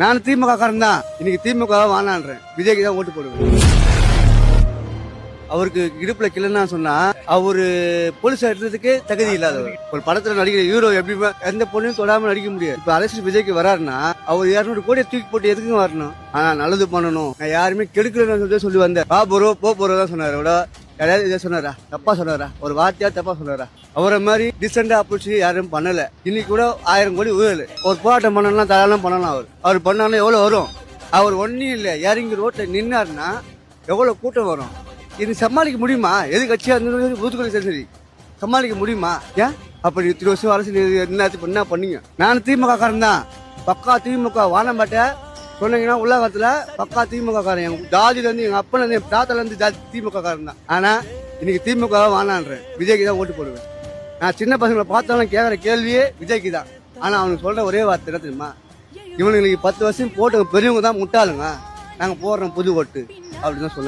நான் திமுக காரன் தான் இன்னைக்கு திமுக வானான்றேன். விஜய்க்கு தான் ஓட்டு போடுவேன். அவருக்கு இடுப்புல கிளன்னா சொன்னா அவரு போலீஸ் எடுத்ததுக்கு தகுதி இல்லாதவர். ஒரு படத்துல நடிக்கிற ஹீரோ எப்படி எந்த பொண்ணையும் தொடாம நடிக்க முடியாது. இப்ப அரசு விஜய்க்கு வராருன்னா அவர் இரநூறு கோடியை தூக்கி போட்டு எதுக்கு வரணும்? ஆனா நல்லது பண்ணணும். நான் யாருமே கெடுக்கலன்னு சொல்லி சொல்லி வந்தேன். பா போறோம் போ போறோ தான் சொன்னாரு. விட யாராவது இதை சொன்னாரா? தப்பா சொன்னாரா? ஒரு வார்த்தையா தப்பா சொன்னாரா? அவரை மாதிரி டிசெண்டா அப்ரோச் யாரும் பண்ணல. இன்னைக்கு கூட ஆயிரம் கோடி ஊழல் ஒரு போராட்டம் பண்ணலாம் தாராளம் பண்ணலாம் அவர். அவர் பண்ணாலும் எவ்வளவு வரும்? அவர் ஒன்னும் இல்லை. இறங்கி ரோட்ல நின்னார்னா எவ்வளவு கூட்டம் வரும்? இது சமாளிக்க முடியுமா? எது கட்சியா இருந்தாலும் ஊத்துக்குள்ள சரி சரி. சமாளிக்க முடியுமா? ஏன்? அப்படி இத்தனை வருஷம் அரசு என்ன பண்ணீங்க? நான் திமுக காரன் தான். பக்கா திமுக வானம்பாட்ட சொன்னீங்கன்னா உலகத்துல பக்கா திமுக காரன் எங்க ஜாதியில இருந்து எங்க அப்பல இருந்து என் தாத்தால இருந்து ஜாதி திமுக காரன் தான். ஆனா இன்னைக்கு திமுக வானான்றேன். விஜய்க்கு தான் ஓட்டு போடுவேன். நான் சின்ன பசங்களை பார்த்தாலும் கேட்குற கேள்வியே விஜய்க்கு தான். ஆனா அவனுக்கு சொல்ற ஒரே வார்த்தை என்ன தெரியுமா? இவனுங்களுக்கு பத்து வருஷம் போட்டு பெரியவங்க தான் முட்டாளுங்க. நாங்க போடுறோம் புது ஓட்டு. அப்படின்னு தான் சொன்னாங்க.